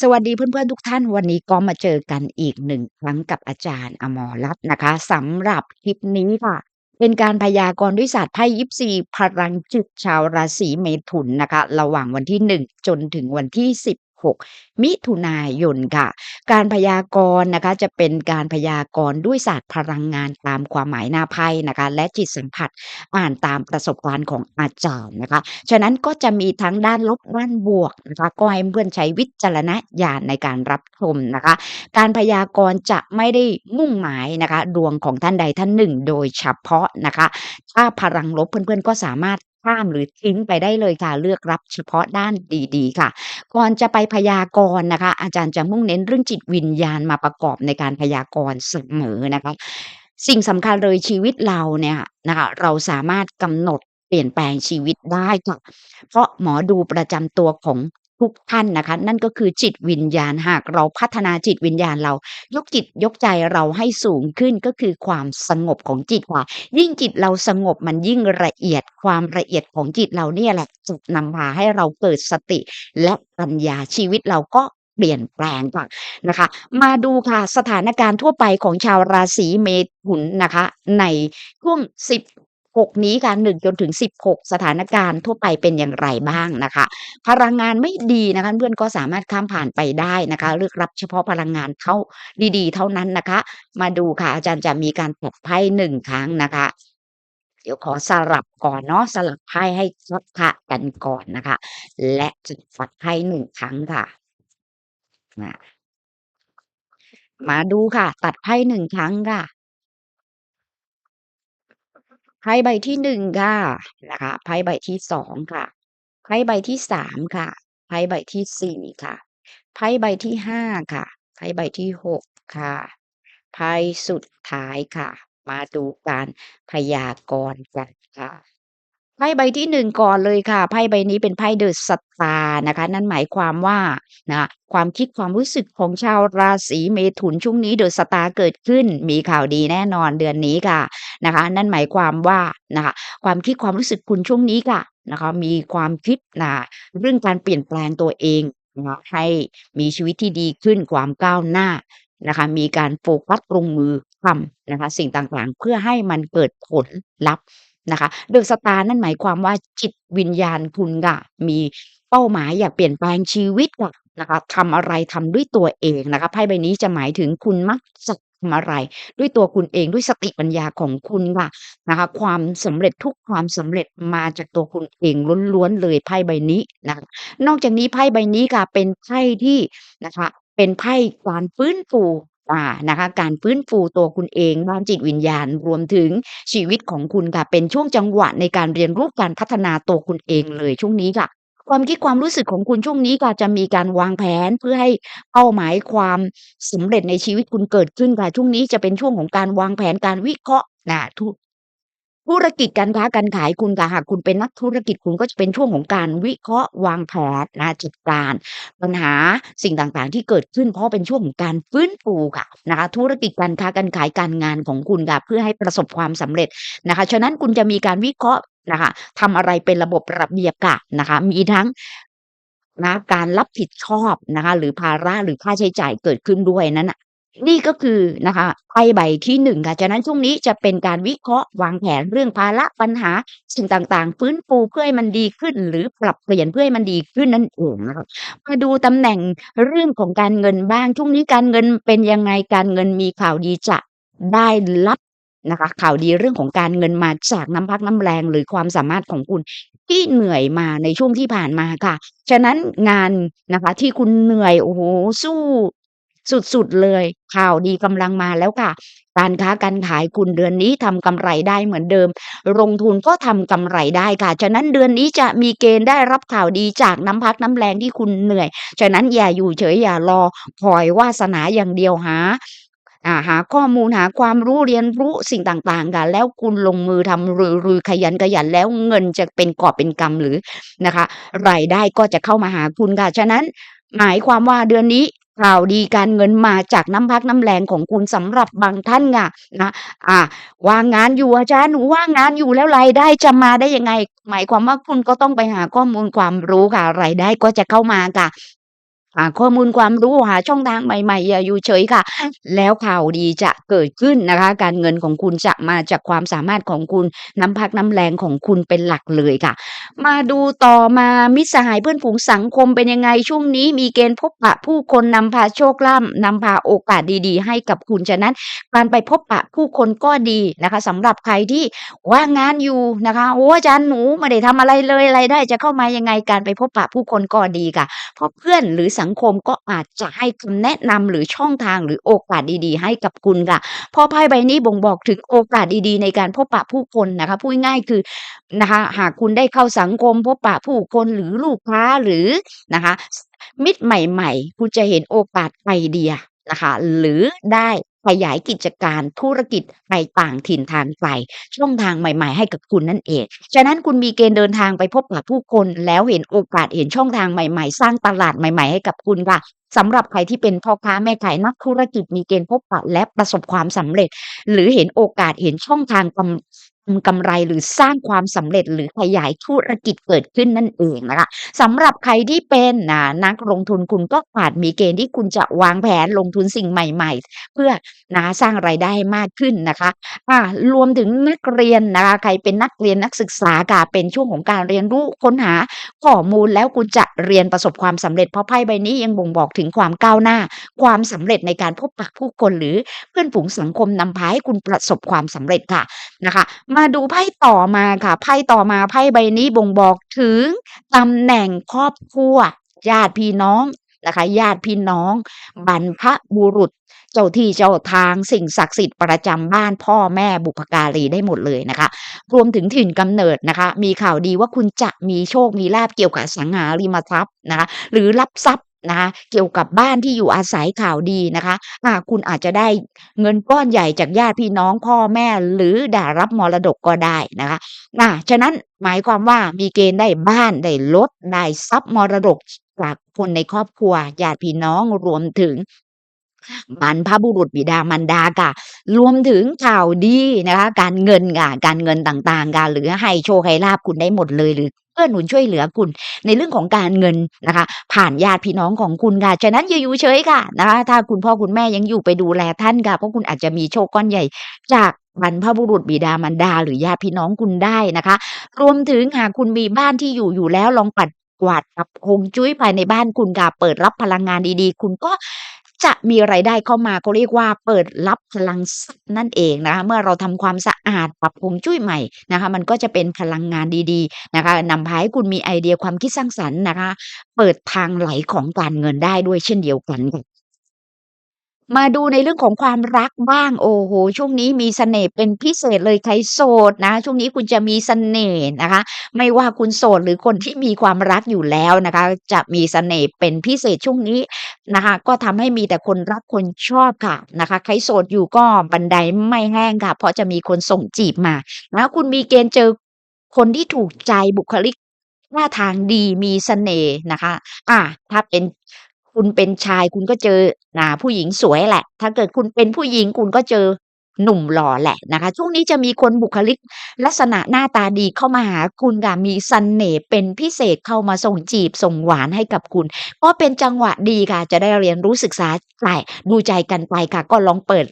สวัสดีเพื่อนๆทุกท่าน วันนี้ก็มาเจอกันอีกหนึ่งครั้งกับอาจารย์อมรรัตน์นะคะสำหรับคลิปนี้ค่ะ เป็นการพยากรณ์ด้วยศาสตร์ไพ่ยิปซีพลังจุดชาวราศีเมถุนนะคะ ระหว่างวันที่ 1 จนถึงวันที่ 16 มิถุนายนค่ะ การพยากรณ์นะคะจะเป็นการพยากรณ์ด้วยศาสตร์พลังงานตามความหมายหน้าไพ่นะคะ และจิตสัมผัสอ่านตามประสบการณ์ของอาจารย์นะคะ ฉะนั้นก็จะมีทั้งด้านลบด้านบวกนะคะก็ให้เพื่อนใช้วิจารณญาณในการรับชมนะคะ การพยากรณ์จะไม่ได้มุ่งหมายนะคะ ดวงของท่านใดท่านหนึ่ง โดยเฉพาะนะคะ ถ้าพลังลบเพื่อนๆก็สามารถ ข้ามหรือทิ้งไปได้เลยค่ะ เลือกรับเฉพาะด้านดีๆ ค่ะ ก่อนจะไปพยากรณ์นะคะ อาจารย์จะมุ่งเน้นเรื่องจิตวิญญาณมาประกอบในการพยากรณ์เสมอนะคะ สิ่งสำคัญเลยชีวิตเราเนี่ยนะคะเราสามารถกำหนดเปลี่ยนแปลงชีวิตได้ค่ะ เพราะหมอดูประจำตัวของ ทุกท่านนะคะ นั่นก็คือจิตวิญญาณหากเราพัฒนาจิตวิญญาณเรา ยกจิตยกใจเราให้สูงขึ้นก็คือความสงบของจิตค่ะ ยิ่งจิตเราสงบมันยิ่งละเอียดความละเอียดของจิตเราเนี่ยแหละจะนำพาให้เราเกิดสติ และปัญญาชีวิตเราก็เปลี่ยนแปลงค่ะนะคะ มาดูค่ะสถานการณ์ทั่วไปของชาวราศีเมถุนนะคะ ในช่วง 16นี้ค่ะ1จนถึง 16 สถานการณ์ทั่วไปเป็นอย่างไรบ้างนะคะ พลังงานไม่ดีนะคะเพื่อนก็สามารถข้ามผ่านไปได้นะคะ เลือกรับเฉพาะพลังงานเท่าดีๆ เท่านั้นนะคะ มาดูค่ะอาจารย์จะมีการตบไพ่1ครั้งนะคะเดี๋ยวขอสลับก่อนเนาะสลับไพ่ให้ปะทะกันก่อนนะคะ และจะฝัดไพ่1ครั้งค่ะมาดูค่ะ ตัดไพ่1ครั้งค่ะ ไพ่ใบที่หนึ่งค่ะนะคะไพ่ใบที่สองค่ะไพ่ใบที่สามค่ะไพ่ใบที่สี่ค่ะไพ่ใบที่ห้าค่ะไพ่ใบที่หกค่ะไพ่สุดท้ายค่ะ มาดูการพยากรณ์กันค่ะ ไพ่ใบที่1ก่อนเลยค่ะ ไพ่ใบนี้เป็นไพ่ The Star นะคะ นั่นหมายความว่านะคะความคิดความรู้สึกของชาวราศีเมถุนช่วงนี้ The Star เกิดขึ้น มีข่าวดีแน่นอนเดือนนี้ค่ะนะคะ นั่นหมายความว่านะคะความคิดความรู้สึกคุณช่วงนี้ค่ะนะคะมีความคิดนะเรื่องการเปลี่ยนแปลงตัวเองนะคะให้มีชีวิตที่ดีขึ้นความก้าวหน้านะคะมีการโฟกัสลงมือทำนะคะสิ่งต่างๆ เพื่อให้มันเกิดผลลัพธ์ นะคะ The Star นั่นหมายความว่า จิตวิญญาณคุณค่ะ มีเป้าหมายอยากเปลี่ยนแปลงชีวิตค่ะ นะคะ ทำอะไรทำด้วยตัวเองนะคะ ไพ่ใบนี้จะหมายถึงคุณมักจะทำอะไรด้วยตัวคุณเอง ด้วยสติปัญญาของคุณค่ะ นะคะ ความสำเร็จทุกความสำเร็จมาจากตัวคุณเองล้วน ๆ เลยไพ่ใบนี้นะคะ นอกจากนี้ไพ่ใบนี้ค่ะ เป็นไพ่ที่ นะคะ เป็นไพ่การฟื้นฟู อ่านะคะ การฟื้นฟูตัวคุณเองด้านจิตวิญญาณรวมถึงชีวิตของคุณค่ะ เป็นช่วงจังหวะในการเรียนรู้การพัฒนาตัวคุณเองเลยช่วงนี้ค่ะ ความคิดความรู้สึกของคุณช่วงนี้ก็จะมีการวางแผนเพื่อให้เป้าหมายความสำเร็จในชีวิตคุณเกิดขึ้นค่ะช่วงนี้จะเป็นช่วงของการวางแผนการวิเคราะห์นะทุ ธุรกิจการค้าการขายคุณค่ะหากคุณเป็นนักธุรกิจคุณก็จะเป็นช่วงของการวิเคราะห์วางแผนนะจัดการปัญหาสิ่งต่างๆ ที่เกิดขึ้นเพราะเป็นช่วงของการฟื้นฟูค่ะนะคะธุรกิจการค้าการขายการงานของคุณค่ะเพื่อให้ประสบความสำเร็จนะคะฉะนั้นคุณจะมีการวิเคราะห์นะคะทำอะไรเป็นระบบระเบียบค่ะนะคะมีทั้งนะการรับผิดชอบนะคะหรือภาระหรือค่าใช้จ่ายเกิดขึ้นด้วยนั้น นี่ก็คือนะคะไพ่ใบที่1ค่ะฉะนั้นช่วงนี้จะเป็นการวิเคราะห์วางแผนเรื่องภาระปัญหาสิ่งต่างๆ ฟื้นฟูเพื่อให้มันดีขึ้น หรือปรับเปลี่ยนเพื่อให้มันดีขึ้นนั่นเองนะคะมาดูตำแหน่งเรื่องของการเงินบ้างช่วงนี้การเงินเป็นยังไงการเงินมีข่าวดีจะได้รับนะคะข่าวดีเรื่องของการเงินมาจากน้ำพักน้ำแรงหรือความสามารถของคุณที่เหนื่อยมาในช่วงที่ผ่านมาค่ะ ฉะนั้นงานนะคะที่คุณเหนื่อยโอ้โฮสู้ สุดๆเลย ข่าวดีกำลังมาแล้วค่ะ การค้าการขายคุณเดือนนี้ทำกำไรได้เหมือนเดิม ลงทุนก็ทำกำไรได้ค่ะ ฉะนั้นเดือนนี้จะมีเกณฑ์ได้รับข่าวดีจากน้ำพักน้ำแรงที่คุณเหนื่อย ฉะนั้นอย่าอยู่เฉยอย่ารอคอยวาสนาอย่างเดียวหาาหาข้อมูลหาความรู้เรียนรู้สิ่งต่างๆค่ะแล้วคุณลงมือทำลุยๆขยันๆแล้วเงินจะเป็นกอบเป็นกำหรือนะคะ รายได้ก็จะเข้ามาหาคุณค่ะ ฉะนั้นหมายความว่าเดือนนี้ ข่าวดีการเงินมาจากน้ำพักน้ำแรงของคุณสำหรับบางท่านค่ะนะอ่าว่างงานอยู่อาจารย์หนูว่างงานอยู่แล้วรายได้จะมาได้ยังไง หมายความว่าคุณก็ต้องไปหาข้อมูลความรู้ค่ะรายได้ก็จะเข้ามาค่ะ หาข้อมูลความรู้หาช่องทางใหม่ๆอย่าอยู่เฉยค่ะ แล้วข่าวดีจะเกิดขึ้นนะคะ การเงินของคุณจะมาจากความสามารถของคุณน้ำพักน้ำแรงของคุณเป็นหลักเลยค่ะ มาดูต่อมามิตรสหายเพื่อนฝูงสังคมเป็นยังไงช่วงนี้ มีเกณฑ์พบปะผู้คนนำพาโชคลาภนำพาโอกาสดีๆ ให้กับคุณฉะนั้น การไปพบปะผู้คนก็ดีนะคะสำหรับใครที่ว่างงานอยู่นะคะโอ้อาจารย์หนูไม่ได้ทำอะไรเลยรายได้จะเข้ามายังไงการไปพบปะผู้คนก็ดีค่ะเพราะเพื่อนหรือสังคมก็อาจจะให้คำแนะนำหรือช่องทางหรือโอกาสดีๆ ให้กับคุณค่ะพราะไพ่ใบนี้บ่งบอกถึงโอกาสดีๆ ในการพบปะผู้คนนะคะพูดง่ายคือนะคะหากคุณได้เข้าสังคม พบปะผู้คนหรือลูกค้าหรือนะคะมิตรใหม่ ๆ คุณจะเห็นโอกาสไอเดียนะคะหรือได้ ขยายกิจการธุรกิจไปต่างถิ่นฐานไกลช่องทางใหม่ๆให้กับคุณนั่นเอง ฉะนั้นคุณมีเกณฑ์เดินทางไปพบปะผู้คนแล้วเห็นโอกาสเห็นช่องทางใหม่ๆ สร้างตลาดใหม่ๆให้กับคุณค่ะสำหรับใครที่เป็นพ่อค้าแม่ขายนักธุรกิจมีเกณฑ์พบปะและประสบความสำเร็จ หรือเห็นโอกาสเห็นช่องทางกำ ทำกำไรหรือสร้างความสำเร็จหรือขยายธุรกิจเกิดขึ้นนั่นเองนะคะสำหรับใครที่เป็นอ่านักลงทุนคุณก็อาจมีเกณฑ์ที่คุณจะวางแผนลงทุนสิ่งใหม่ ๆ เพื่อนะคะสร้างรายได้มากขึ้นนะคะอ่ารวมถึงนักเรียนนะคะใครเป็นนักเรียนนักศึกษาค่ะเป็นช่วงของการเรียนรู้ค้นหาข้อมูลแล้วคุณจะเรียนประสบความสำเร็จเพราะไพ่ใบนี้ยังบ่งบอกถึงความก้าวหน้า ความสำเร็จในการพบปะผู้คนหรือเพื่อนฝูงสังคมนำพาให้คุณประสบความสำเร็จค่ะนะคะมาดูไพ่ต่อมาค่ะไพ่ต่อมาไพ่ใบนี้บ่งบอกถึงตำแหน่งครอบครัวญาติพี่น้องนะคะญาติพี่น้อง บรรพบุรุษ เจ้าที่เจ้าทางสิ่งศักดิ์สิทธิ์ประจำบ้านพ่อแม่บุพการีได้หมดเลยนะคะ รวมถึงถิ่นกำเนิดนะคะ มีข่าวดีว่าคุณจะมีโชคมีลาภเกี่ยวกับสังหาริมทรัพย์นะคะ หรือรับทรัพย์ นะคะเกี่ยวกับบ้านที่อยู่อาศัยข่าวดีนะคะอ่าคุณอาจจะได้เงินก้อนใหญ่จากญาติพี่น้องพ่อแม่หรือได้รับมรดกก็ได้นะคะอาฉะนั้นหมายความว่ามีเกณฑ์ได้บ้านได้รถได้ทรัพย์มรดกจากคนในครอบครัวญาติพี่น้องรวมถึงบรรพบุรุษบิดามารดาค่ะ รวมถึงข่าวดีนะคะ การเงินค่ะการเงินต่างๆค่ะหรือให้โชคให้ลาภคุณได้หมดเลยหรือ เกื้อหนุนช่วยเหลือคุณในเรื่องของการเงินนะคะ ผ่านญาติพี่น้องของคุณค่ะฉะนั้นอย่าอยู่เฉยค่ะนะคะถ้าคุณพ่อคุณแม่ยังอยู่ไปดูแลท่านค่ะเพราะคุณอาจจะมีโชคก้อนใหญ่จากบรรพบุรุษบิดามารดา หรือญาติพี่น้องคุณได้นะคะ รวมถึงหากคุณมีบ้านที่อยู่อยู่แล้วลองปัดกวาดปรับฮวงจุ้ยภายในบ้านคุณค่ะเปิดรับพลังงานดีๆ คุณก็ จะมีรายได้เข้ามาเขาเรียกว่าเปิดรับพลังทรัพย์นั่นเองนะคะเมื่อเราทำความสะอาดปรับฮวงจุ้ยใหม่นะคะ มันก็จะเป็นพลังงานดีๆนะคะนำพาให้คุณมีไอเดียความคิดสร้างสรรค์นะคะ เปิดทางไหลของการเงินได้ด้วยเช่นเดียวกันค่ะ มาดูในเรื่องของความรักบ้าง โอ้โฮ ช่วงนี้มีเสน่ห์เป็นพิเศษเลย ใครโสดนะ ช่วงนี้คุณจะมีเสน่ห์นะคะ ไม่ว่าคุณโสด หรือคนที่มีความรักอยู่แล้วนะคะ จะมีเสน่ห์เป็นพิเศษช่วงนี้นะคะ ก็ทำให้มีแต่คนรัก คนชอบค่ะนะคะ ใครโสดอยู่ก็บันไดไม่แห้งค่ะ เพราะจะมีคนส่งจีบมานะคะคุณมีเกณฑ์เจอคนที่ถูกใจ บุคลิกท่าทางดี มีเสน่ห์นะคะ อา ถ้าเป็น คุณเป็นชายคุณก็เจออ่าผู้หญิงสวยแหละ ถ้าเกิดคุณเป็นผู้หญิงคุณก็เจอ หนุ่มหล่อแหละนะคะ ช่วงนี้จะมีคนบุคลิกลักษณะหน้าตาดีเข้ามาหาคุณค่ะมีเสน่ห์เป็นพิเศษเข้ามาส่งจีบส่งหวานให้กับคุณก็เป็นจังหวะดีค่ะ จะได้เรียนรู้ศึกษาใจดูใจกันไปค่ะ ก็ลองเปิด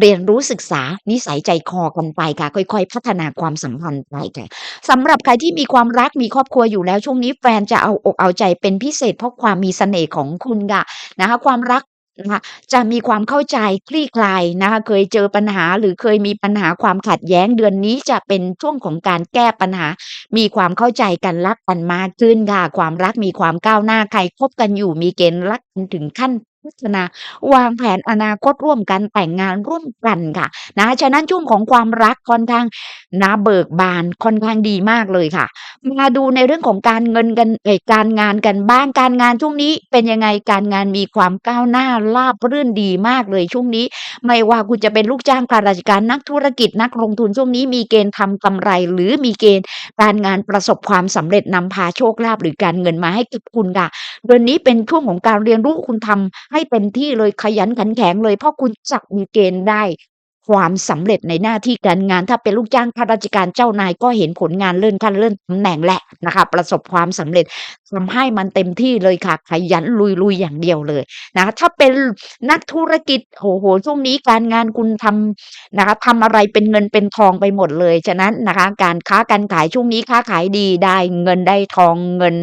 เรียนรู้ศึกษานิสัยใจคอกันไปค่ะ ค่อย ๆ พัฒนาความสัมพันธ์ไปค่ะสำหรับใครที่มีความรักมีครอบครัวอยู่แล้วช่วงนี้แฟนจะเอาอกเอาใจเป็นพิเศษ เพราะความมีเสน่ห์ของคุณค่ะนะคะ ความรัก นะคะจะมีความเข้าใจคลี่คลายนะคะเคยเจอปัญหาหรือเคยมีปัญหาความขัดแย้งเดือนนี้จะเป็นช่วงของการแก้ปัญหา มีความเข้าใจกันรักกันมากขึ้นค่ะความรักมีความก้าวหน้าใครคบกันอยู่มีเกณฑ์รักกันถึงขั้น พัฒนาวางแผนอนาคตร่วมกันแต่งงานร่วมกันค่ะนะฉะนั้นช่วงของความรักค่อนข้างนะเบิกบานค่อนข้างดีมากเลยค่ะ มาดูในเรื่องของการเงินกันเอการงานกันบ้างการงานช่วงนี้เป็นยังไงการงานมีความก้าวหน้าราบรื่นดีมากเลยช่วงนี้ ไม่ว่าคุณจะเป็นลูกจ้างข้าราชการนักธุรกิจนักลงทุนช่วงนี้มีเกณฑ์ทำกำไร หรือมีเกณฑ์การงานประสบความสำเร็จนำพาโชคลาภหรือการเงินมาให้กับคุณค่ะเดือนนี้เป็นช่วงของการเรียนรู้คุณทำให้เต็มที่เลยขยันขันแข็งเลย เพราะคุณจะมีเกณฑ์ได้ ความสำเร็จในหน้าที่การงาน ถ้าเป็นลูกจ้างข้าราชการเจ้านายก็เห็นผลงานเลื่อนขั้นเลื่อนตำแหน่งแหละนะคะ ประสบความสำเร็จทำให้มันเต็มที่เลยค่ะ ขยันลุยๆอย่างเดียวเลยนะถ้าเป็นนักธุรกิจโอ้โฮช่วงนี้การงานคุณทำนะคะทำอะไรเป็นเงินเป็นทองไปหมดเลย ฉะนั้นนะคะ การค้าการขายช่วงนี้ค้าขายดีได้เงินได้ทองเงิน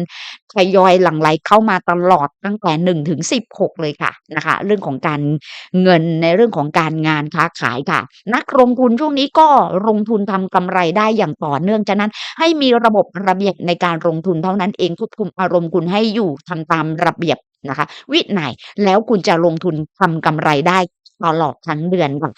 ทยอยหลั่งไหลเข้ามาตลอดตั้งแต่1-16เลยค่ะนะคะ เรื่องของการเงินในเรื่องของการงานค้าขายค่ะ นักลงทุนช่วงนี้ก็ลงทุนทำกำไรได้อย่างต่อเนื่องฉะนั้นให้มีระบบระเบียบในการลงทุนเท่านั้นเองควบคุมอารมณ์คุณให้อยู่ทำตามระเบียบนะคะ วินัยแล้วคุณจะลงทุนทำกำไรได้ตลอดทั้งเดือนค่ะ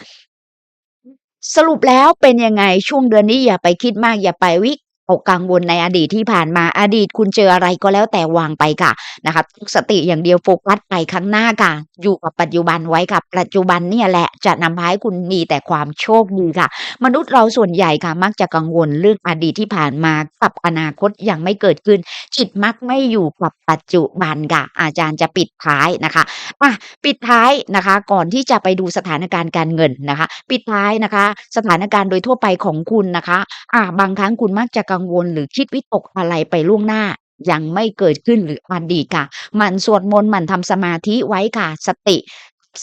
สรุปแล้วเป็นยังไงช่วงเดือนนี้อย่าไปคิดมากอย่าไปวิ ตกกังวลในอดีตที่ผ่านมาอดีตคุณเจออะไรก็แล้วแต่วางไปค่ะนะคะตั้งสติอย่างเดียวโฟกัสไปข้างหน้าค่ะ อยู่กับปัจจุบันไว้ค่ะปัจจุบันเนี่ยแหละจะนำพาให้คุณมีแต่ความโชคดีค่ะ มนุษย์เราส่วนใหญ่ค่ะ มักจะกังวลเรื่องอดีตที่ผ่านมากับอนาคตยังไม่เกิดขึ้น จิตมักไม่อยู่กับปัจจุบันค่ะ อาจารย์จะปิดท้ายนะคะอะปิดท้ายนะคะ ก่อนที่จะไปดูสถานการณ์การเงินนะคะ ปิดท้ายนะคะ สถานการณ์โดยทั่วไปของคุณนะคะอ่าบางครั้งคุณมักจะกังังวลหรือคิดวิตกอะไรไปล่วงหน้ายังไม่เกิดขึ้นหรืออดีตค่ะ มันสวดมนต์มันทำสมาธิไว้ค่ะ สติ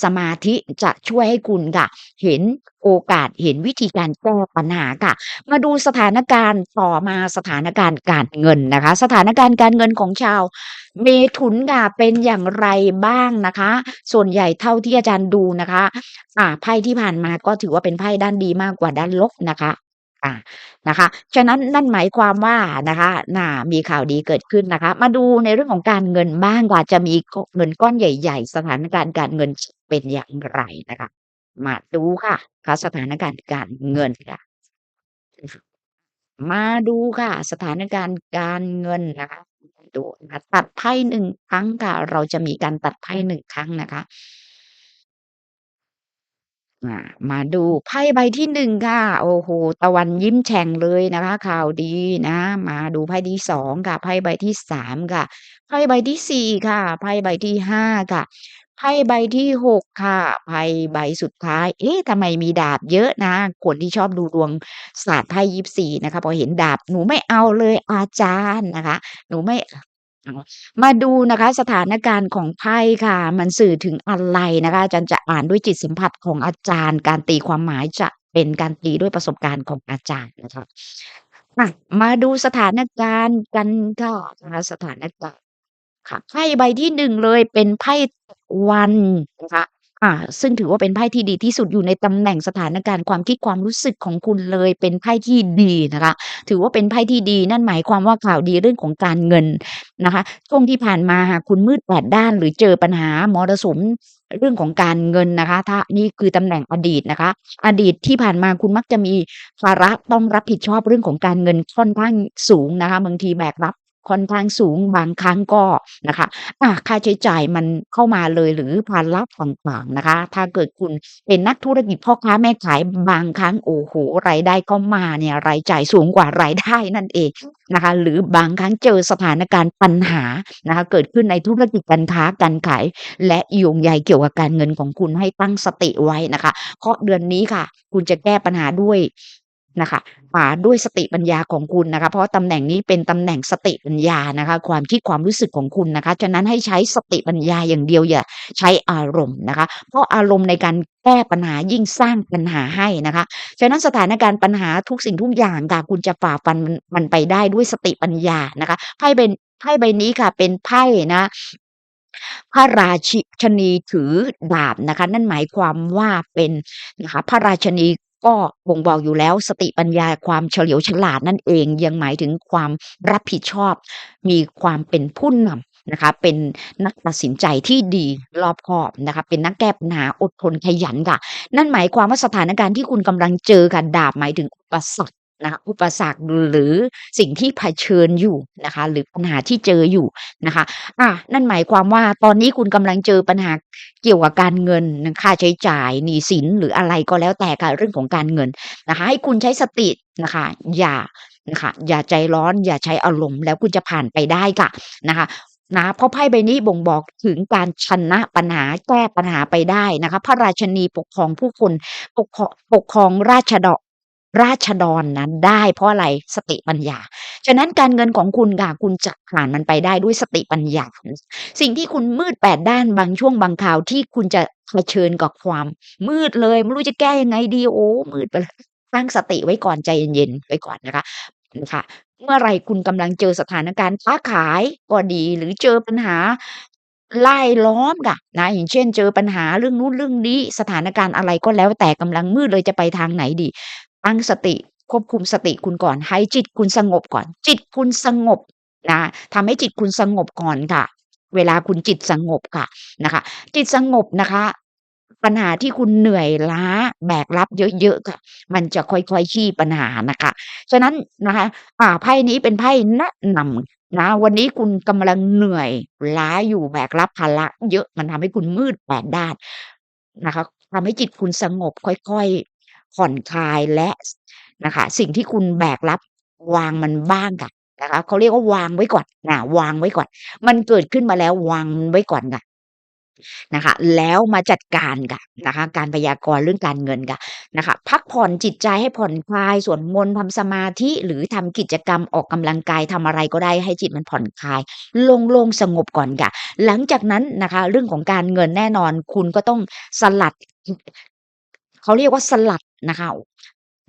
สมาธิจะช่วยให้คุณค่ะ เห็นโอกาสเห็นวิธีการแก้ปัญหาค่ะ มาดูสถานการณ์ต่อมาสถานการณ์การเงินนะคะ สถานการณ์การเงินของชาว เมถุนค่ะเป็นอย่างไรบ้างนะคะ ส่วนใหญ่เท่าที่อาจารย์ดูนะคะ อ่าไพ่ที่ผ่านมาก็ถือว่าเป็นไพ่ด้านดีมากกว่าด้านลบนะคะ อ่านะคะ ฉะนั้นนั่นหมายความว่านะคะน่ามีข่าวดีเกิดขึ้นนะคะ มาดูในเรื่องของการเงินบ้างค่ะจะมีเงินก้อนใหญ่ ๆ สถานการณ์การเงินเป็นอย่างไรนะคะ มาดูค่ะค่ะสถานการณ์การเงินค่ะ มาดูค่ะ สถานการณ์การเงินนะคะดูนะคะตัดไพ่1ครั้งค่ะ เราจะมีการตัดไพ่1ครั้งนะคะ อามาดูไพ่ใบที่1ค่ะ โอ้โฮตะวันยิ้มแฉ่งเลยนะคะ ข่าวดีนะ มาดูไพ่ที่2ค่ะ ไพ่ใบที่3ค่ะ ไพ่ใบที่4ค่ะ ไพ่ใบที่5ค่ะ ไพ่ใบที่6ค่ะ ไพ่ใบสุดท้าย เอ๊ะทำไมมีดาบเยอะนะ คนที่ชอบดูดวงศาสตร์ไพ่ยิปซีนะคะ พอเห็นดาบหนูไม่เอาเลยอาจารย์นะคะ หนูไม่ มาดูนะคะสถานการณ์ของไพ่ค่ะ มันสื่อถึงอะไรนะคะ อาจารย์จะอ่านด้วยจิตสัมผัสของอาจารย์ การตีความหมายจะเป็นการตีด้วยประสบการณ์ของอาจารย์นะคะอะมาดูสถานการณ์กันค่ะนะคะสถานการณ์ค่ะไพ่ใบที่หนึ่งเลยเป็นไพ่ตะวันนะคะ อ่า ซึ่งถือว่าเป็นไพ่ที่ดีที่สุดอยู่ในตำแหน่งสถานการณ์ความคิดความรู้สึกของคุณเลย เป็นไพ่ที่ดีนะคะ ถือว่าเป็นไพ่ที่ดีนั่นหมายความว่าข่าวดีเรื่องของการเงินนะคะ ช่วงที่ผ่านมาหากคุณมืดแปดด้านหรือเจอปัญหามรสุมเรื่องของการเงินนะคะ ถ้านี่คือตำแหน่งอดีตนะคะ อดีตที่ผ่านมาคุณมักจะมีภาระต้องรับผิดชอบเรื่องของการเงินค่อนข้างสูงนะคะบางทีแบกรับ ค่อนข้างสูงบางครั้งก็นะคะอาค่าใช้จ่ายมันเข้ามาเลยหรือภาระต่างๆนะคะ ถ้าเกิดคุณเป็นนักธุรกิจพ่อค้าแม่ขายบางครั้งโอ้โฮรายได้เข้ามาเนี่ยรายจ่ายสูงกว่ารายได้นั่นเองนะคะ หรือบางครั้งเจอสถานการณ์ปัญหานะคะเกิดขึ้นในธุรกิจการค้าการขาย และโยงใยเกี่ยวกับการเงินของคุณให้ตั้งสติไว้นะคะ เพราะเดือนนี้ค่ะ คุณจะแก้ปัญหาด้วย นะคะอ่าด้วยสติปัญญาของคุณนะคะ เพราะว่าตำแหน่งนี้เป็นตำแหน่งสติปัญญานะคะ ความคิดความรู้สึกของคุณนะคะ ฉะนั้นให้ใช้สติปัญญาอย่างเดียวอย่าใช้อารมณ์นะคะ เพราะอารมณ์ในการแก้ปัญหายิ่งสร้างปัญหาให้นะคะ ฉะนั้นสถานการณ์ปัญหาทุกสิ่งทุกอย่างค่ะคุณจะฝ่าฟันมันไปได้ด้วยสติปัญญานะคะไพ่เป็นไพ่ใบนี้ค่ะ เป็นไพ่นะพระราชิชนีถือดาบนะคะ นั่นหมายความว่าเป็นนะคะพระราชนี ก็บ่งบอกอยู่แล้วสติปัญญาความเฉลียวฉลาดนั่นเองยังหมายถึงความรับผิดชอบ มีความเป็นผู้นำนะคะ เป็นนักตัดสินใจที่ดีรอบคอบนะคะ เป็นนักแก้ปัญหาอดทนขยันค่ะ นั่นหมายความว่าสถานการณ์ที่คุณกำลังเจอค่ะดาบหมายถึงอุปสรรค นะคะอุปสรรคหรือสิ่งที่เผชิญอยู่นะคะ หรือปัญหาที่เจออยู่นะคะอานั่นหมายความว่าตอนนี้คุณกำลังเจอปัญหาเกี่ยวกับการเงินค่าใช้จ่ายหนี้สินหรืออะไรก็แล้วแต่ค่ะเรื่องของการเงินนะคะให้คุณใช้สตินะคะ อย่านะคะอย่าใจร้อนอย่าใช้อารมณ์แล้วคุณจะผ่านไปได้ค่ะนะคะนะเพราะไพ่ใบนี้บ่งบอกถึงการชนะปัญหาแก้ปัญหาไปได้นะคะ พระราชนีปกครองผู้คนปกครองปกครองราษฎ ราษฎรนั้นได้เพราะอะไรสติปัญญา ฉะนั้นการเงินของคุณค่ะคุณจะผ่านมันไปได้ด้วยสติปัญญา สิ่งที่คุณมืดแปดด้านบางช่วงบางคราวที่คุณจะเผชิญกับความมืดเลยไม่รู้จะแก้ยังไงดีโอ้มืดไปตั้งสติไว้ก่อนใจเย็นๆไว้ก่อนนะคะนะคะเมื่อไรคุณกำลังเจอสถานการณ์ค้าขายก็ดีหรือเจอปัญหารายล้อมค่ะนะอย่างเช่น เจอปัญหาเรื่องนู้นเรื่องนี้สถานการณ์อะไรก็แล้วแต่กำลังมืดเลยจะไปทางไหนดี ตั้งสติควบคุมสติคุณก่อน ให้จิตคุณสงบก่อน จิตคุณสงบนะทำให้จิตคุณสงบก่อนค่ะ เวลาคุณจิตสงบค่ะนะคะ จิตสงบนะคะ ปัญหาที่คุณเหนื่อยล้าแบกรับเยอะๆค่ะ มันจะค่อยๆคลี่ปัญหานะคะ ฉะนั้นนะคะอ่าไพ่นี้เป็นไพ่แนะนำนะวันนี้คุณกำลังเหนื่อยล้าอยู่แบกรับภาระเยอะมันทำให้คุณมืดแปดด้านนะคะทำให้จิตคุณสงบค่อยๆ ผ่อนคลายและนะคะ สิ่งที่คุณแบกรับวางมันบ้างค่ะนะคะเขาเรียกว่าวางไว้ก่อนอ่าวางไว้ก่อน มันเกิดขึ้นมาแล้ววางไว้ก่อนค่ะนะคะ แล้วมาจัดการค่ะนะคะ การพยากรณ์เรื่องการเงินค่ะนะคะ พักผ่อนจิตใจให้ผ่อนคลายสวดมนต์ทำสมาธิหรือทำกิจกรรมออกกำลังกายทำอะไรก็ได้ให้จิตมันผ่อนคลายโล่งๆสงบก่อนค่ะ หลังจากนั้นนะคะ เรื่องของการเงินแน่นอนคุณก็ต้องสลัด เขาเรียกว่าสลัดนะคะ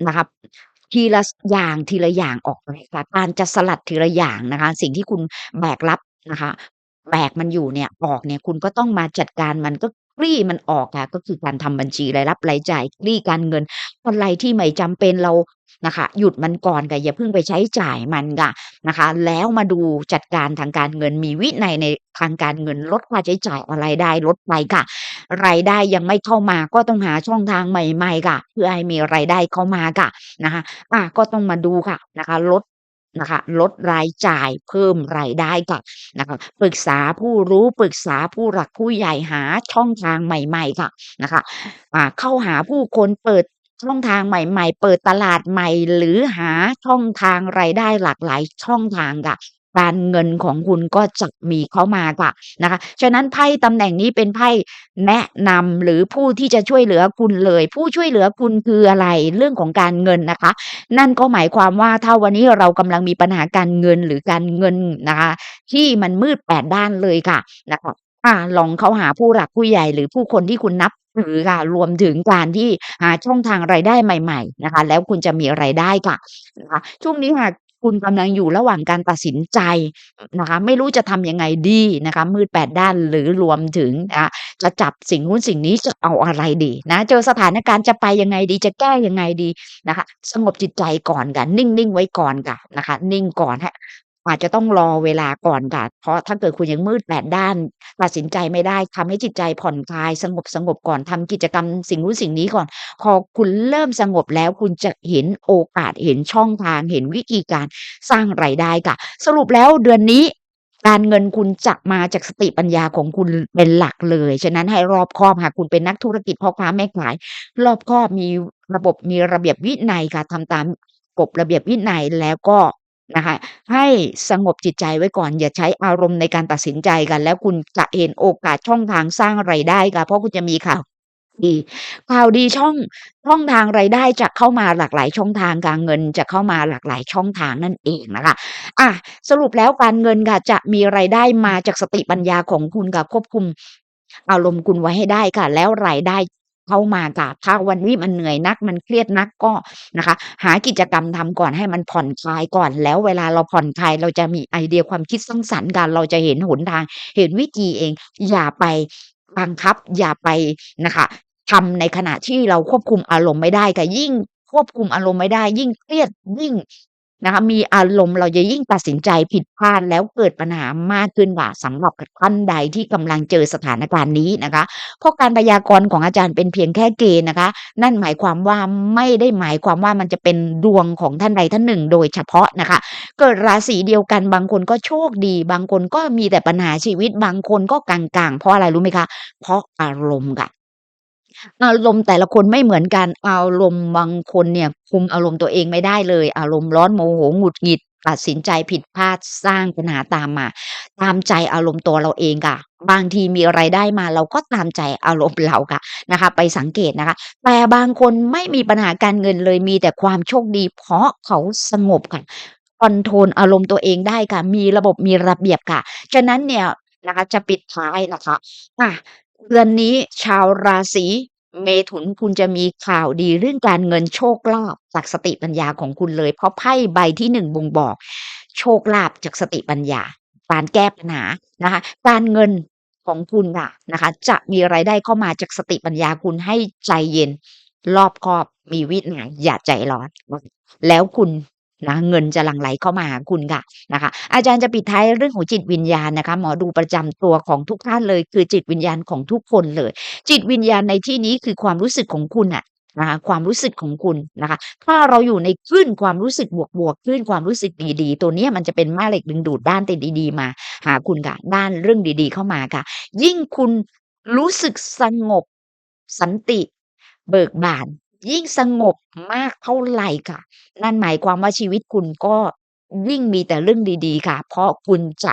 นะครับทีละอย่างทีละอย่างออกไปค่ะการจะสลัดทีละอย่างนะคะ สิ่งที่คุณแบกรับนะคะแบกมันอยู่เนี่ยออกเนี่ยคุณก็ต้องมาจัดการมันก็คลี่มันออกค่ะก็คือการทำบัญชีรายรับรายจ่ายคลี่การเงินอะไรที่ไม่จำเป็นเรา นะคะ หยุดมันก่อนค่ะอย่าเพิ่งไปใช้จ่ายมันค่ะนะคะ แล้วมาดูจัดการทางการเงินมีวินัยในทางการเงินลดค่าใช้จ่ายอะไรได้ลดไปค่ะ รายได้ยังไม่เข้ามาก็ต้องหาช่องทางใหม่ ๆ ค่ะ เพื่อให้มีรายได้เข้ามาค่ะนะคะอาก็ต้องมาดูค่ะนะคะลดนะคะลดรายจ่ายเพิ่มรายได้ค่ะนะคะปรึกษาผู้รู้ปรึกษาผู้หลักผู้ใหญ่หาช่องทางใหม่ ๆ ค่ะนะคะอ่าเข้าหาผู้คนเปิด ช่องทางใหม่ๆ เปิดตลาดใหม่ หรือหาช่องทางรายได้หลากหลายช่องทางค่ะ การเงินของคุณก็จะมีเข้ามาค่ะนะคะ ฉะนั้นไพ่ตำแหน่งนี้เป็นไพ่แนะนำหรือผู้ที่จะช่วยเหลือคุณเลย ผู้ช่วยเหลือคุณคืออะไรเรื่องของการเงินนะคะ นั่นก็หมายความว่าถ้าวันนี้เรากำลังมีปัญหาการเงินหรือการเงินนะคะ ที่มันมืดแปดด้านเลยค่ะนะคะ อาลองเข้าหาผู้หลักผู้ใหญ่ หรือผู้คนที่คุณนับถือค่ะ รวมถึงการที่หาช่องทางรายได้ใหม่ ๆ นะคะ แล้วคุณจะมีรายได้ค่ะ นะคะ ช่วงนี้ค่ะ คุณกำลังอยู่ระหว่างการตัดสินใจ นะคะ ไม่รู้จะทำยังไงดีนะคะ มืดแปดด้าน หรือรวมถึง อ่า จะจับสิ่งนู้นสิ่งนี้ จะเอาอะไรดีนะ เจอสถานการณ์จะไปยังไงดี จะแก้ยังไงดีนะคะ สงบจิตใจก่อนค่ะ นิ่ง ๆ ไว้ก่อนค่ะนะคะ นิ่งก่อน ให้ อาจจะต้องรอเวลาก่อนค่ะ เพราะถ้าเกิดคุณยังมืดแปดด้าน ตัดสินใจไม่ได้ทำให้จิตใจผ่อนคลายสงบๆก่อนทำกิจกรรมสิ่งนู้นสิ่งนี้ก่อน พอคุณเริ่มสงบแล้วคุณจะเห็นโอกาสเห็นช่องทางเห็นวิธีการสร้างรายได้ค่ะ สรุปแล้วเดือนนี้การเงินคุณจะมาจากสติปัญญาของคุณเป็นหลักเลย ฉะนั้นให้รอบคอบหากคุณเป็นนักธุรกิจพ่อค้าแม่ขาย รอบคอบมีระบบมีระเบียบวินัยค่ะทำตามกฎระเบียบวินัยแล้วก็ นะคะให้สงบจิตใจไว้ก่อน อย่าใช้อารมณ์ในการตัดสินใจค่ะแล้วคุณจะเห็นโอกาสช่องทางสร้างรายได้ค่ะ เพราะคุณจะมีข่าวดีข่าวดีช่องช่องทางรายได้จะเข้ามาหลากหลายช่องทางค่ะเงินจะเข้ามาหลากหลายช่องทางนั่นเองนะคะอาสรุปแล้วการเงินค่ะจะมีรายได้มาจากสติปัญญาของคุณค่ะควบคุมอารมณ์คุณไว้ให้ได้ค่ะ แล้วรายได้ เข้ามาค่ะถ้าวันนี้มันเหนื่อยนัก มันเครียดนักก็นะคะ หากิจกรรมทำก่อนให้มันผ่อนคลายก่อน แล้วเวลาเราผ่อนคลายเราจะมีไอเดียความคิดสร้างสรรค์ค่ะเราจะเห็นหนทาง เห็นวิธีเอง อย่าไปบังคับ อย่าไปนะคะทำในขณะที่เราควบคุมอารมณ์ไม่ได้ค่ะยิ่งควบคุมอารมณ์ไม่ได้ ยิ่งเครียดยิ่ง นะคะมีอารมณ์เราจะยิ่งตัดสินใจผิดพลาดแล้วเกิดปัญหามากขึ้นค่ะสำหรับท่านใดที่กำลังเจอสถานการณ์นี้นะคะ เพราะการพยากรณ์ของอาจารย์เป็นเพียงแค่เกณฑ์นะคะ นั่นหมายความว่าไม่ได้หมายความว่ามันจะเป็นดวงของท่านใดท่านหนึ่ง โดยเฉพาะนะคะ เกิดราศีเดียวกันบางคนก็โชคดี บางคนก็มีแต่ปัญหาชีวิตบางคนก็กลางๆ เพราะอะไรรู้ไหมคะ เพราะอารมณ์ค่ะ อารมณ์แต่ละคนไม่เหมือนกัน อารมณ์บางคนเนี่ยคุมอารมณ์ตัวเองไม่ได้เลย อารมณ์ร้อนโมโหหงุดหงิดตัดสินใจผิดพลาดสร้างปัญหาตามมา ตามใจอารมณ์ตัวเราเองค่ะ บางทีมีรายได้มาเราก็ตามใจอารมณ์เราค่ะนะคะ ไปสังเกตนะคะ แต่บางคนไม่มีปัญหาการเงินเลยมีแต่ความโชคดีเพราะเขาสงบค่ะคอนโทรลอารมณ์ตัวเองได้ค่ะ มีระบบมีระเบียบค่ะ ฉะนั้นเนี่ยนะคะจะปิดท้ายนะคะอะ เดือนนี้ชาวราศีเมถุนคุณจะมีข่าวดีเรื่องการเงินโชคลาภจากสติปัญญาของคุณเลย เพราะไพ่ใบที่1บ่งบอก โชคลาภจากสติปัญญา การแก้ปัญหานะคะ การเงินของคุณค่ะนะคะ จะมีรายได้เข้ามาจากสติปัญญาคุณให้ใจเย็น รอบคอบมีวินัยอย่าใจร้อน แล้วคุณ นะเงินจะหลั่งไหลเข้ามาหาคุณค่ะนะคะ อาจารย์จะปิดท้ายเรื่องของจิตวิญญาณนะคะ หมอดูประจำตัวของทุกท่านเลย คือจิตวิญญาณของทุกคนเลย จิตวิญญาณในที่นี้คือความรู้สึกของคุณน่ะนะคะความรู้สึกของคุณนะคะ ถ้าเราอยู่ในคลื่นความรู้สึกบวกๆคลื่นความรู้สึกดีๆ ตัวนี้มันจะเป็นแม่เหล็กดึงดูดด้านแต่ดีๆ มา หาคุณค่ะด้านเรื่องดี ๆ เข้ามาค่ะ ยิ่งคุณรู้สึกสงบสันติ เบิกบาน ยิ่งสงบมากเท่าไหร่ค่ะ นั่นหมายความว่าชีวิตคุณก็ยิ่งมีแต่เรื่องดีๆ ค่ะ เพราะคุณจะ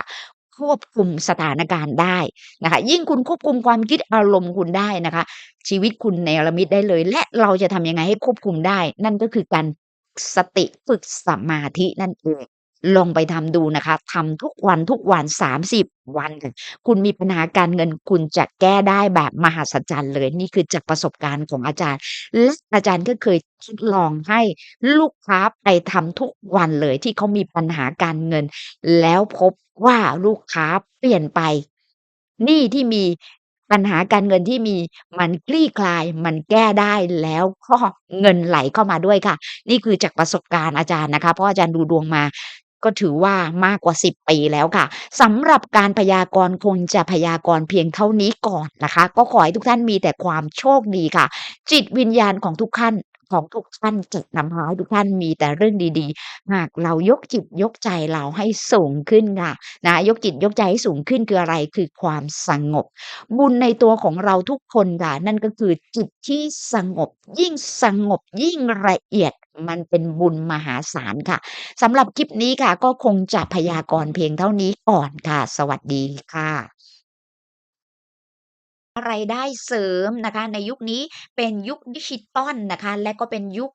ควบคุมสถานการณ์ได้นะคะ ยิ่งคุณควบคุมความคิดอารมณ์คุณได้นะคะ ชีวิตคุณในรมิตได้เลย และเราจะทำยังไงให้ควบคุมได้ นั่นก็คือการสติฝึกสมาธินั่นเอง ลองไปทำดูนะคะทำทุกวันทุกวัน 30 วัน คุณมีปัญหาการเงินคุณจะแก้ได้แบบมหัศจรรย์เลย นี่คือจากประสบการณ์ของอาจารย์ และอาจารย์ก็เคยทดลองให้ลูกค้าไปทำทุกวันเลยที่เขามีปัญหาการเงิน แล้วพบว่าลูกค้าเปลี่ยนไปหนี้ที่มีปัญหาการเงินที่มีมันคลี่คลายมันแก้ได้แล้วก็เงินไหลเข้ามาด้วยค่ะ นี่คือจากประสบการณ์อาจารย์นะคะ เพราะอาจารย์ดูดวงมา ก็ถือว่ามากกว่า 10 ปีแล้วค่ะสำหรับการพยากรณ์คงจะพยากรณ์เพียงเท่านี้ก่อนนะคะ ก็ขอให้ทุกท่านมีแต่ความโชคดีค่ะ จิตวิญญาณของทุกท่านของทุกท่านจะนำพาให้ทุกท่านมีแต่เรื่องดีๆ หากเรายกจิตยกใจเราให้สูงขึ้นค่ะนะยกจิตยกใจให้สูงขึ้นคืออะไร?คือความสงบ บุญในตัวของเราทุกคนค่ะนั่นก็คือจิตที่สงบยิ่งสงบยิ่งละเอียด มันเป็นบุญมหาศาลค่ะสำหรับคลิปนี้ค่ะ ก็คงจะพยากรณ์เพียงเท่านี้ก่อนค่ะ สวัสดีค่ะ รายได้เสริมนะคะในยุคนี้เป็นยุคดิจิทัลนะคะและก็เป็นยุค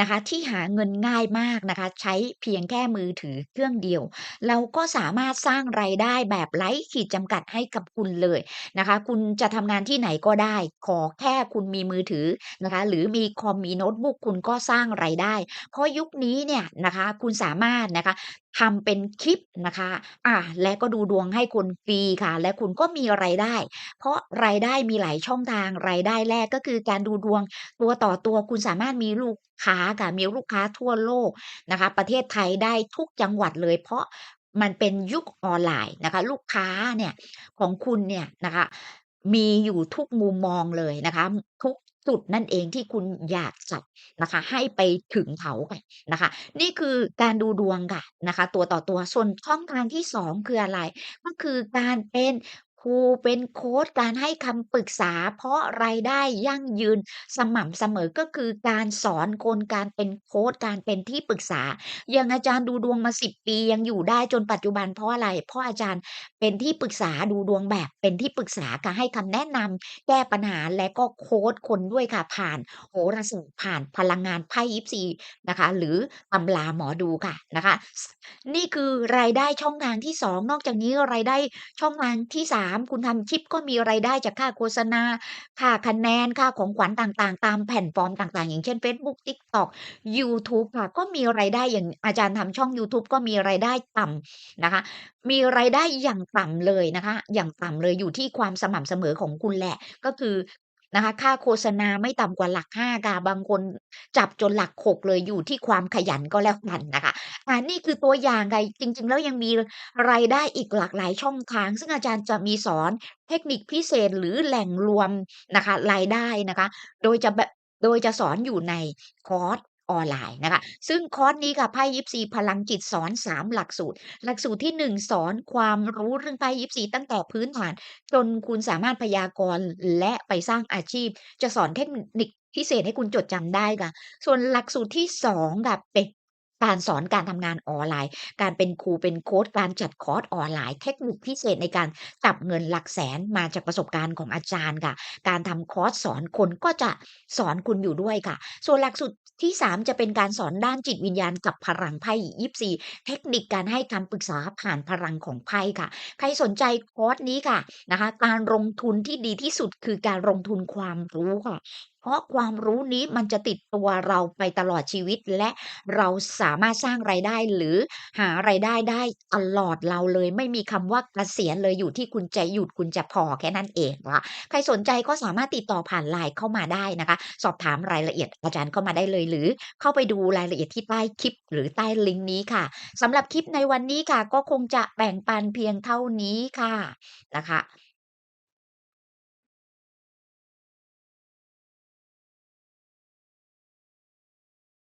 นะคะที่หาเงินง่ายมากนะคะใช้เพียงแค่มือถือเครื่องเดียว เราก็สามารถสร้างรายได้แบบไร้ขีดจำกัดให้กับคุณเลยนะคะคุณจะทำงานที่ไหนก็ได้ ขอแค่คุณมีมือถือนะคะหรือมีคอมมีโน้ตบุ๊กคุณก็สร้างรายได้ เพราะยุคนี้เนี่ยนะคะคุณสามารถนะคะทำเป็นคลิปนะคะอาและก็ดูดวงให้คนฟรีค่ะ และคุณก็มีรายได้ เพราะรายได้มีหลายช่องทางรายได้แรกก็คือการดูดวงตัวต่อตัวคุณสามารถมีลูกค้าค่ะมีลูกค้าทั่วโลกนะคะ ประเทศไทยได้ทุกจังหวัดเลย เพราะมันเป็นยุคออนไลน์นะคะ ลูกค้าเนี่ยของคุณเนี่ยนะคะมีอยู่ทุกมุมมองเลยนะคะ ทุก จุดนั่นเองที่คุณอยากจัดนะคะ ให้ไปถึงเขาค่ะนะคะ นี่คือการดูดวงค่ะนะคะ ตัวต่อตัวส่วนช่องทางที่2คืออะไร?ก็คือการเป็น ครูเป็นโคชการให้คำปรึกษา เพราะรายได้ยั่งยืนสม่ำเสมอก็คือการสอนคนการเป็นโคชการเป็นที่ปรึกษา อย่างอาจารย์ดูดวงมา 10 ปียังอยู่ได้จนปัจจุบันเพราะอะไร?เพราะอาจารย์เป็นที่ปรึกษาดูดวงแบบเป็นที่ปรึกษาค่ะให้คำแนะนำแก้ปัญหาและก็โคชคนด้วยค่ะผ่านโหราศาสตร์ผ่านพลังงานไพ่ยิปซีนะคะ หรือตำราหมอดูค่ะนะคะ นี่คือรายได้ช่องทางที่ 2 นอกจากนี้รายได้ช่องทางที่3คุณทำคลิปก็มีรายได้จากค่าโฆษณา ค่าคะแนน ค่าของขวัญต่างๆ ตามแผ่นฟอร์มต่าง ๆ อย่างเช่นเฟซบุ๊ก TikTok ยูทูบค่ะ ก็มีรายได้อย่างอาจารย์ทำช่องยูทูบก็มีรายได้ต่ำนะคะ มีรายได้อย่างต่ำเลยนะคะ อย่างต่ำเลยอยู่ที่ความสม่ำเสมอของคุณแหละ ก็คือ นะคะ ค่าโฆษณาไม่ต่ำกว่าหลัก5ค่าบางคนจับจนหลักหกเลยอยู่ที่ความขยันก็แล้วกันนะคะอ่านี่คือตัวอย่างไงจริง ๆ แล้วยังมีรายได้อีกหลากหลายช่องทาง ซึ่งอาจารย์จะมีสอนเทคนิคพิเศษหรือแหล่งรวมนะคะรายได้นะคะ โดยจะแบบโดยจะสอนอยู่ในคอร์ส ออนไลน์นะคะ ซึ่งคอร์สนี้ค่ะไพ่ยิปซีพลังจิตสอน 3 หลักสูตร หลักสูตรที่ 1 สอนความรู้เรื่องไพ่ยิปซีตั้งแต่พื้นฐาน จนคุณสามารถพยากรณ์และไปสร้างอาชีพ จะสอนเทคนิคพิเศษให้คุณจดจำได้ค่ะ ส่วนหลักสูตรที่2ค่ะเป็น การสอนการทำงานออนไลน์ การเป็นครูเป็นโค้ชการจัดคอร์สออนไลน์ เทคนิคพิเศษในการจับเงินหลักแสนมาจากประสบการณ์ของอาจารย์ค่ะ การทำคอร์สสอนคนก็จะสอนคุณอยู่ด้วยค่ะ ส่วนหลักสูตรที่ 3 จะเป็นการสอนด้านจิตวิญญาณกับพลังไพ่24เทคนิคการให้คำปรึกษาผ่านพลังของไพ่ค่ะ ใครสนใจคอร์สนี้ค่ะนะคะ การลงทุนที่ดีที่สุดคือการลงทุนความรู้ค่ะ เพราะความรู้นี้มันจะติดตัวเราไปตลอดชีวิต และเราสามารถสร้างรายได้หรือหารายได้ได้ตลอดเราเลย ไม่มีคำว่าเกษียณเลยอยู่ที่คุณจะหยุดคุณจะพอแค่นั้นเองค่ะใครสนใจก็สามารถติดต่อผ่าน LINE เข้ามาได้นะคะ สอบถามรายละเอียดอาจารย์เข้ามาได้เลยหรือ เข้าไปดูรายละเอียดที่ใต้คลิป หรือใต้ลิงก์นี้ค่ะสำหรับคลิปในวันนี้ค่ะ ก็คงจะแบ่งปันเพียงเท่านี้ค่ะนะคะ